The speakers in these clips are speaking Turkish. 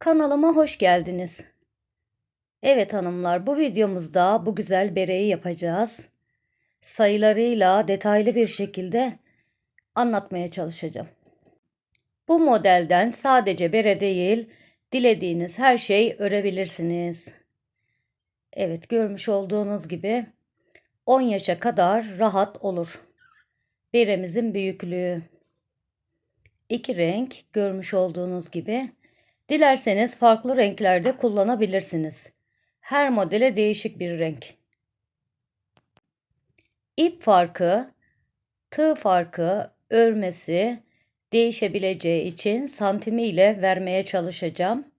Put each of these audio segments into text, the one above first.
Kanalıma hoş geldiniz. Evet hanımlar bu videomuzda bu güzel bereyi yapacağız. Sayılarıyla detaylı bir şekilde anlatmaya çalışacağım. Bu modelden sadece bere değil, dilediğiniz her şey örebilirsiniz. Evet görmüş olduğunuz gibi 10 yaşa kadar rahat olur. Beremizin büyüklüğü. İki renk görmüş olduğunuz gibi. Dilerseniz farklı renklerde kullanabilirsiniz. Her modele değişik bir renk. İp farkı, tığ farkı, örmesi değişebileceği için santimi ile vermeye çalışacağım.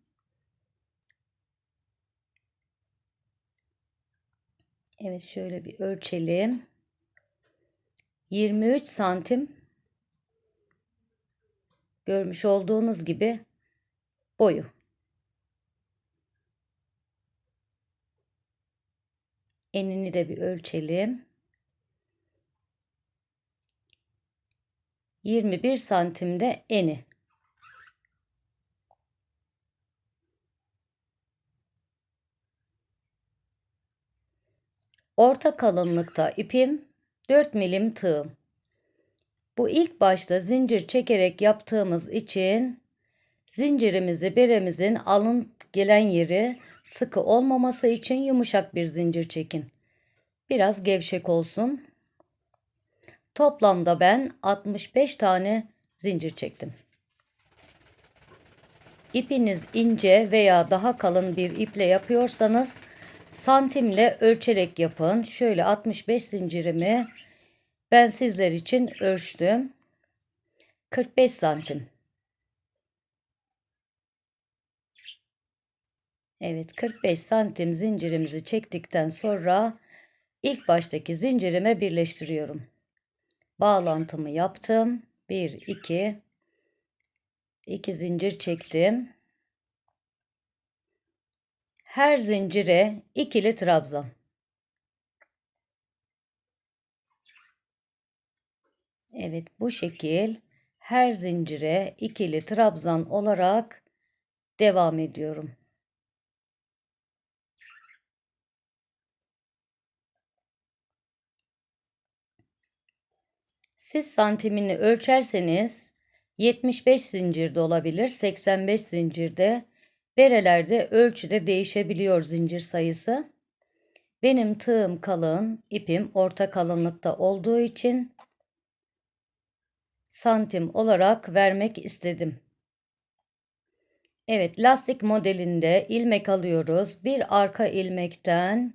Evet şöyle bir ölçelim. 23 santim görmüş olduğunuz gibi boyu. Enini de bir ölçelim. 21 santimde eni. Orta kalınlıkta ipim 4 milim tığım. Bu ilk başta zincir çekerek yaptığımız için zincirimizi beremizin alın gelen yeri sıkı olmaması için yumuşak bir zincir çekin. Biraz gevşek olsun. Toplamda ben 65 tane zincir çektim. İpiniz ince veya daha kalın bir iple yapıyorsanız santimle ölçerek yapın. Şöyle 65 zincirimi ben sizler için ölçtüm. 45 santim. Evet 45 santim zincirimizi çektikten sonra ilk baştaki zincirime birleştiriyorum. Bağlantımı yaptım. 1 2 2 zincir çektim. Her zincire ikili trabzan. Evet bu şekil her zincire ikili trabzan olarak devam ediyorum. Siz santimini ölçerseniz 75 zincirde olabilir, 85 zincirde. Berelerde ölçüde değişebiliyor zincir sayısı. Benim tığım kalın, ipim orta kalınlıkta olduğu için santim olarak vermek istedim. Evet, lastik modelinde ilmek alıyoruz. Bir arka ilmekten,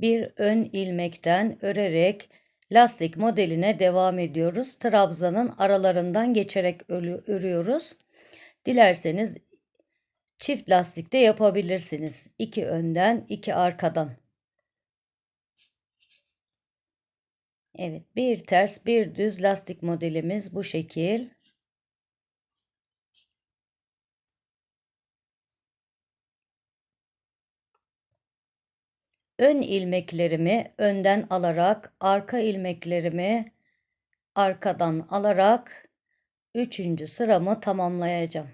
bir ön ilmekten örerek lastik modeline devam ediyoruz. Trabzanın aralarından geçerek örüyoruz. Dilerseniz çift lastikte yapabilirsiniz. İki önden, iki arkadan. Evet, bir ters, bir düz lastik modelimiz bu şekil. Ön ilmeklerimi önden alarak arka ilmeklerimi arkadan alarak üçüncü sıramı tamamlayacağım.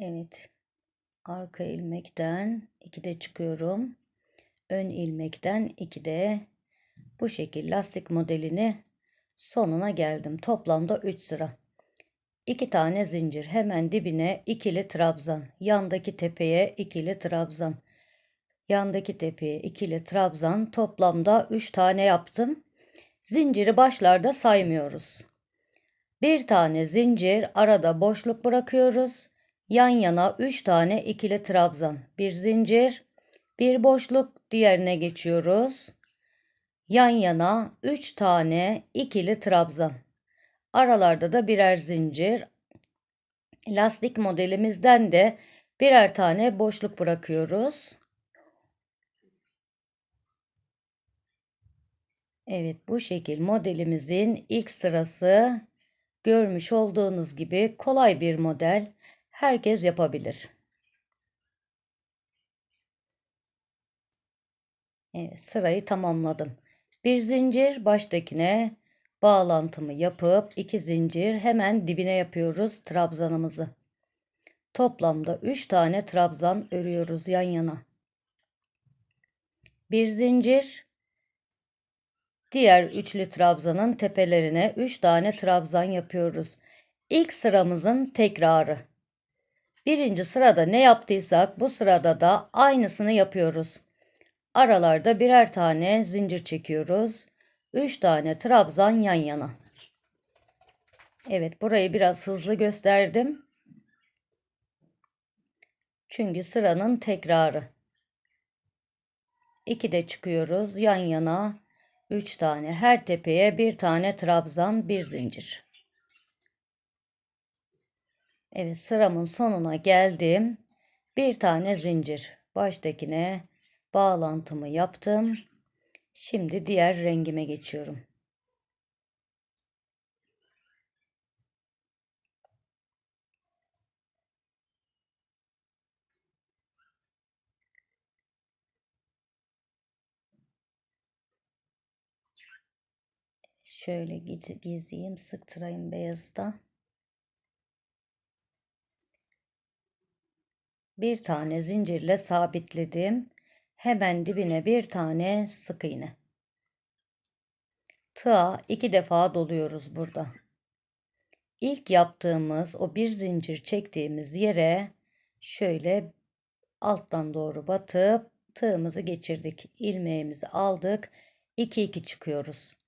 Evet. Arka ilmekten iki de çıkıyorum. Ön ilmekten iki de bu şekil lastik modelini sonuna geldim. Toplamda 3 sıra. 2 tane zincir hemen dibine ikili trabzan yandaki tepeye ikili trabzan. Yandaki tepeye ikili trabzan toplamda 3 tane yaptım. Zinciri başlarda saymıyoruz. Bir tane zincir arada boşluk bırakıyoruz. Yan yana 3 tane ikili trabzan. Bir zincir bir boşluk diğerine geçiyoruz. Yan yana 3 tane ikili trabzan Aralarda da birer zincir. Lastik modelimizden de birer tane boşluk bırakıyoruz. Evet bu şekil modelimizin ilk sırası görmüş olduğunuz gibi kolay bir model. Herkes yapabilir. Evet sırayı tamamladım. Bir zincir baştakine bağlantımı yapıp iki zincir hemen dibine yapıyoruz trabzanımızı. Toplamda 3 tane trabzan örüyoruz yan yana. Bir zincir diğer üçlü trabzanın tepelerine 3 tane trabzan yapıyoruz. İlk sıramızın tekrarı. Birinci sırada ne yaptıysak bu sırada da aynısını yapıyoruz. Aralarda birer tane zincir çekiyoruz. 3 tane trabzan yan yana. Evet burayı biraz hızlı gösterdim. Çünkü sıranın tekrarı. 2 de çıkıyoruz yan yana. 3 tane her tepeye bir tane trabzan bir zincir. Evet sıramın sonuna geldim. Bir tane zincir. Baştakine bağlantımı yaptım. Şimdi diğer rengime geçiyorum. Şöyle gizleyeyim, sıktırayım beyazda. Bir tane zincirle sabitledim. Hemen dibine bir tane sık iğne. Tığa iki defa doluyoruz burada. İlk yaptığımız o bir zincir çektiğimiz yere şöyle alttan doğru batıp tığımızı geçirdik. ilmeğimizi aldık. 2 2 çıkıyoruz.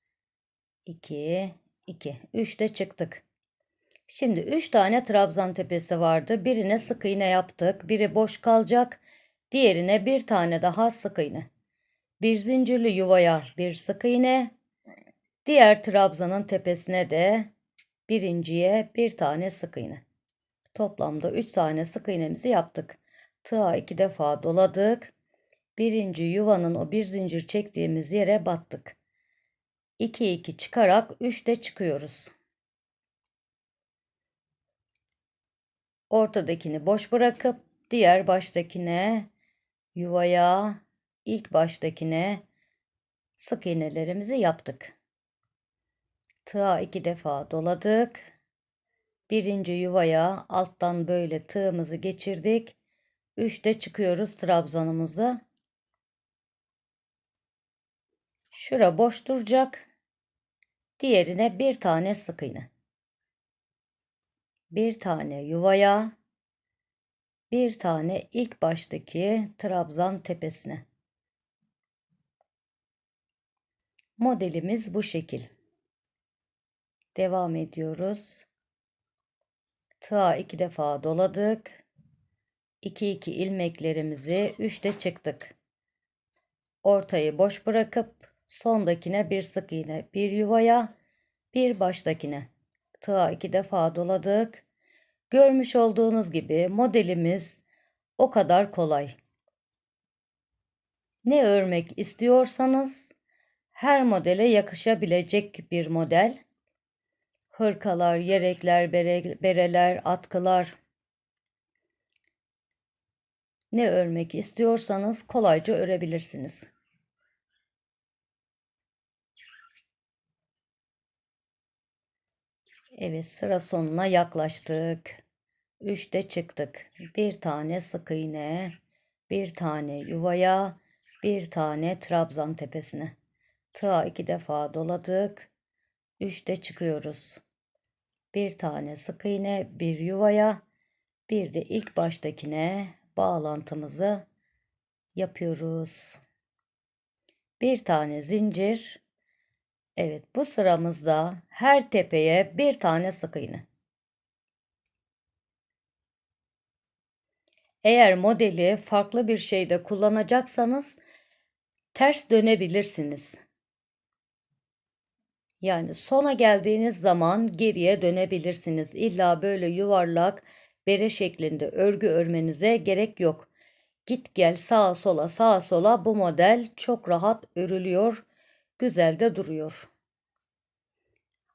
2 2 3 de çıktık. Şimdi 3 tane trabzan tepesi vardı. Birine sık iğne yaptık. Biri boş kalacak. Diğerine bir tane daha sık iğne. Bir zincirli yuvaya bir sık iğne. Diğer trabzanın tepesine de birinciye bir tane sık iğne. Toplamda 3 tane sık iğnemizi yaptık. Tığa iki defa doladık. Birinci yuvanın o bir zincir çektiğimiz yere battık. 2 2 çıkarak 3 de çıkıyoruz. Ortadakini boş bırakıp diğer baştakine yuvaya ilk baştakine sık iğnelerimizi yaptık. Tığa iki defa doladık. Birinci yuvaya alttan böyle tığımızı geçirdik. Üçte çıkıyoruz trabzanımızı. Şura boş duracak. Diğerine bir tane sık iğne. Bir tane yuvaya, bir tane ilk baştaki trabzan tepesine. Modelimiz bu şekil. Devam ediyoruz. Tığa iki defa doladık. 2 2 ilmeklerimizi 3'te çıktık. Ortayı boş bırakıp sondakine bir sık iğne, bir yuvaya, bir baştakine. Tığa iki defa doladık. Görmüş olduğunuz gibi modelimiz o kadar kolay. Ne örmek istiyorsanız her modele yakışabilecek bir model. Hırkalar, yelekler, bere, bereler, atkılar. Ne örmek istiyorsanız kolayca örebilirsiniz. Evet sıra sonuna yaklaştık. Üçte çıktık. Bir tane sık iğne, bir tane yuvaya, bir tane trabzan tepesine. Tığa iki defa doladık. Üçte çıkıyoruz. Bir tane sık iğne, bir yuvaya, bir de ilk baştakine bağlantımızı yapıyoruz. Bir tane zincir. Evet bu sıramızda her tepeye bir tane sık iğne. Eğer modeli farklı bir şeyde kullanacaksanız ters dönebilirsiniz. Yani sona geldiğiniz zaman geriye dönebilirsiniz. İlla böyle yuvarlak bere şeklinde örgü örmenize gerek yok. Git gel sağa sola sağa sola bu model çok rahat örülüyor. Güzel de duruyor.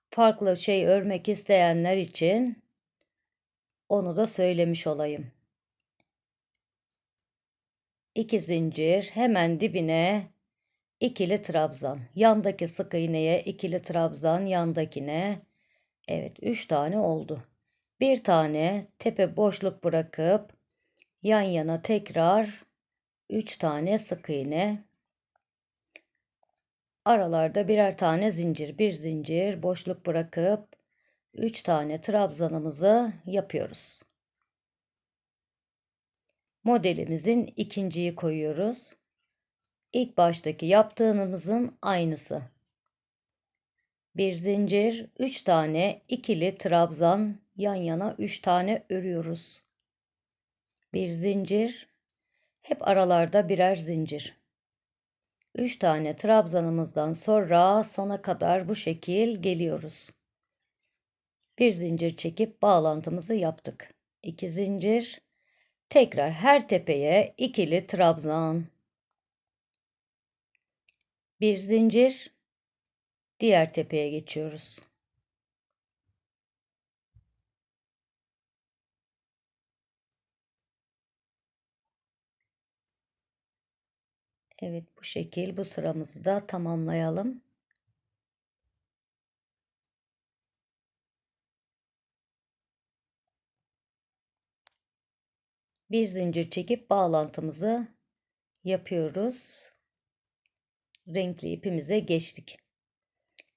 Farklı şey örmek isteyenler için onu da söylemiş olayım. 2 zincir hemen dibine ikili trabzan. Yandaki sık iğneye ikili trabzan, yandakine. Evet, 3 tane oldu. Bir tane tepe boşluk bırakıp yan yana tekrar 3 tane sık iğne. Aralarda birer tane zincir, bir zincir boşluk bırakıp 3 tane trabzanımızı yapıyoruz. Modelimizin ikinciyi koyuyoruz. İlk baştaki yaptığımızın aynısı. Bir zincir, 3 tane ikili trabzan yan yana 3 tane örüyoruz. Bir zincir, hep aralarda birer zincir. 3 tane trabzanımızdan sonra sona kadar bu şekil geliyoruz. Bir zincir çekip bağlantımızı yaptık. 2 zincir, tekrar her tepeye ikili trabzan. Bir zincir, diğer tepeye geçiyoruz. Evet bu şekil bu sıramızı da tamamlayalım. Bir zincir çekip bağlantımızı yapıyoruz. Renkli ipimize geçtik.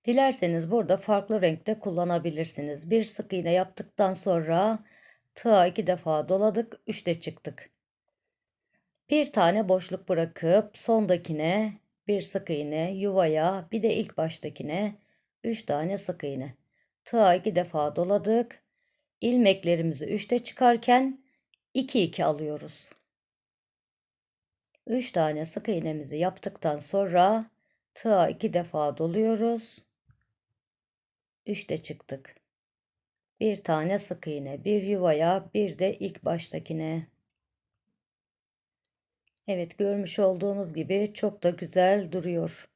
Dilerseniz burada farklı renkte kullanabilirsiniz. Bir sık iğne yaptıktan sonra tığa iki defa doladık, üçte çıktık. Bir tane boşluk bırakıp sondakine bir sık iğne, yuvaya bir de ilk baştakine 3 tane sık iğne. Tığa iki defa doladık. İlmeklerimizi 3'te çıkarken 2 2 alıyoruz. 3 tane sık iğnemizi yaptıktan sonra tığa iki defa doluyoruz. 3'te çıktık. Bir tane sık iğne, bir yuvaya, bir de ilk baştakine. Evet görmüş olduğunuz gibi çok da güzel duruyor.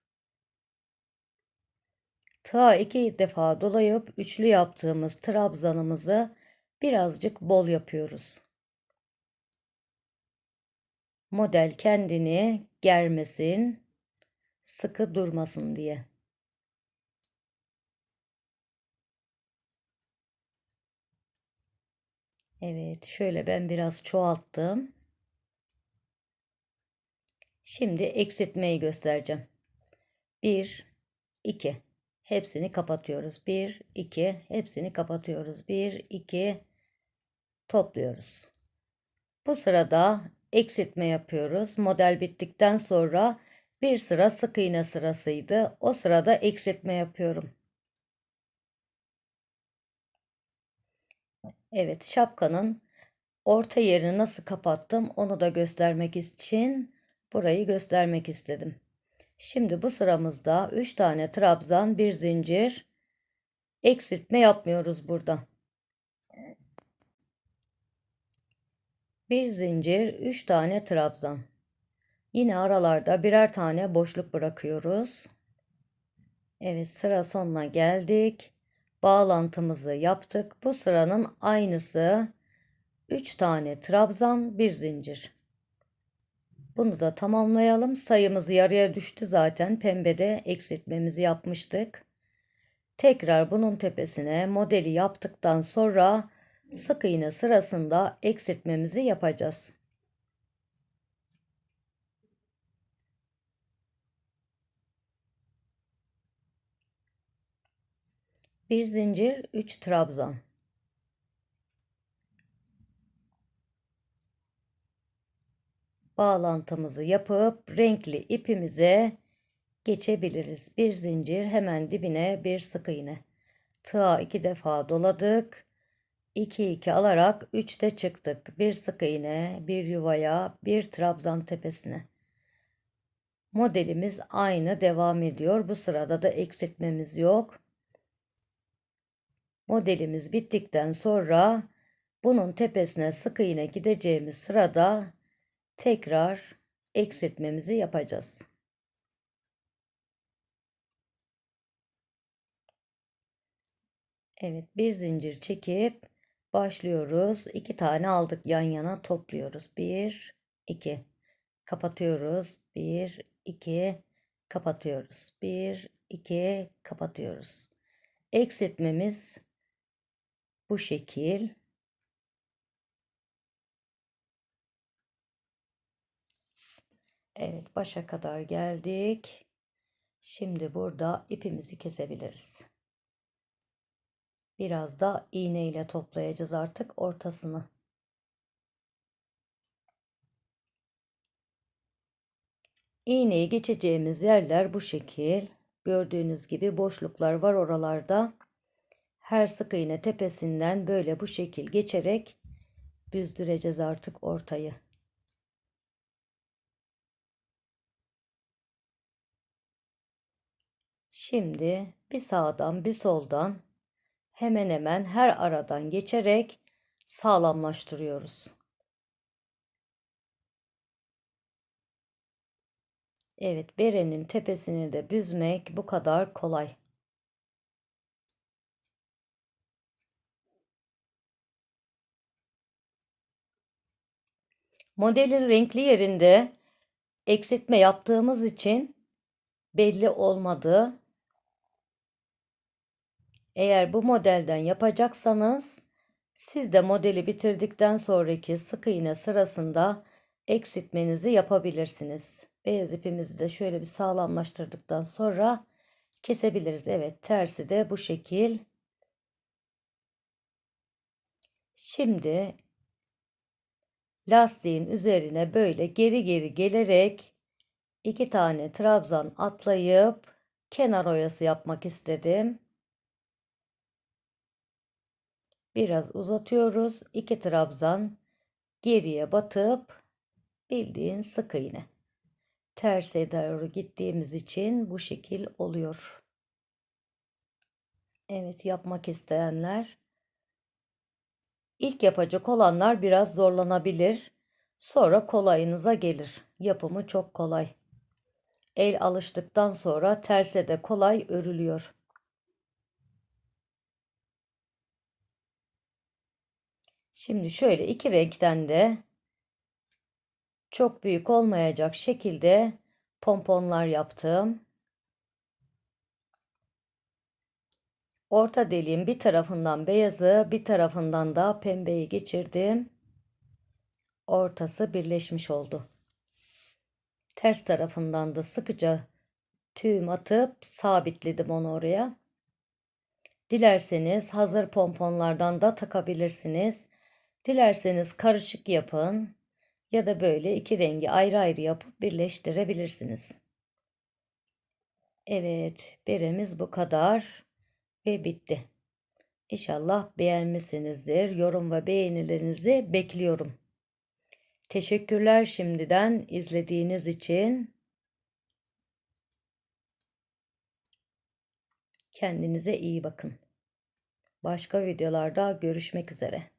Ta iki defa dolayıp üçlü yaptığımız trabzanımızı birazcık bol yapıyoruz. Model kendini germesin, sıkı durmasın diye. Evet, şöyle ben biraz çoğalttım. Şimdi eksiltmeyi göstereceğim. 1, 2. Hepsini kapatıyoruz. 1, 2. Hepsini kapatıyoruz. 1, 2. Topluyoruz. Bu sırada eksiltme yapıyoruz. Model bittikten sonra bir sıra sık iğne sırasıydı. O sırada eksiltme yapıyorum. Evet şapkanın orta yerini nasıl kapattım onu da göstermek için burayı göstermek istedim. Şimdi bu sıramızda 3 tane trabzan, bir zincir eksiltme yapmıyoruz burada. Bir zincir, 3 tane trabzan. Yine aralarda birer tane boşluk bırakıyoruz. Evet sıra sonuna geldik. Bağlantımızı yaptık. Bu sıranın aynısı 3 tane trabzan, bir zincir. Bunu da tamamlayalım. Sayımız yarıya düştü zaten. Pembede eksiltmemizi yapmıştık. Tekrar bunun tepesine modeli yaptıktan sonra sık iğne sırasında eksiltmemizi yapacağız. Bir zincir, 3 trabzan. Bağlantımızı yapıp renkli ipimize geçebiliriz. Bir zincir hemen dibine bir sık iğne. Tığa iki defa doladık. 2 2 alarak 3'te çıktık. Bir sık iğne, bir yuvaya, bir trabzan tepesine. Modelimiz aynı devam ediyor. Bu sırada da eksiltmemiz yok. Modelimiz bittikten sonra bunun tepesine sık iğne gideceğimiz sırada tekrar eksiltmemizi yapacağız. Evet bir zincir çekip başlıyoruz. İki tane aldık yan yana topluyoruz. Bir, iki. Kapatıyoruz. Bir, iki. kapatıyoruz. 1 2 kapatıyoruz. Eksiltmemiz bu şekil. Evet başa kadar geldik. Şimdi burada ipimizi kesebiliriz. Biraz da iğne ile toplayacağız artık ortasını. İğneyi geçeceğimiz yerler bu şekil. Gördüğünüz gibi boşluklar var oralarda. Her sık iğne tepesinden böyle bu şekil geçerek büzdüreceğiz artık ortayı. Şimdi bir sağdan bir soldan hemen hemen her aradan geçerek sağlamlaştırıyoruz. Evet, berenin tepesini de büzmek bu kadar kolay. Modelin renkli yerinde eksiltme yaptığımız için belli olmadı. Eğer bu modelden yapacaksanız siz de modeli bitirdikten sonraki sık iğne sırasında eksiltmenizi yapabilirsiniz. Beyaz ipimizi de şöyle bir sağlamlaştırdıktan sonra kesebiliriz. Evet tersi de bu şekil. Şimdi lastiğin üzerine böyle geri geri gelerek iki tane trabzan atlayıp kenar oyası yapmak istedim. Biraz uzatıyoruz. iki trabzan geriye batıp bildiğin sık iğne. Terse doğru gittiğimiz için bu şekil oluyor. Evet yapmak isteyenler ilk yapacak olanlar biraz zorlanabilir. Sonra kolayınıza gelir. Yapımı çok kolay. El alıştıktan sonra terse de kolay örülüyor. Şimdi şöyle iki renkten de çok büyük olmayacak şekilde pomponlar yaptım. Orta deliğin bir tarafından beyazı, bir tarafından da pembeyi geçirdim. Ortası birleşmiş oldu. Ters tarafından da sıkıca tüğüm atıp sabitledim onu oraya. Dilerseniz hazır pomponlardan da takabilirsiniz. Dilerseniz karışık yapın ya da böyle iki rengi ayrı ayrı yapıp birleştirebilirsiniz. Evet, beremiz bu kadar ve bitti. İnşallah beğenmişsinizdir. Yorum ve beğenilerinizi bekliyorum. Teşekkürler şimdiden izlediğiniz için. Kendinize iyi bakın. Başka videolarda görüşmek üzere.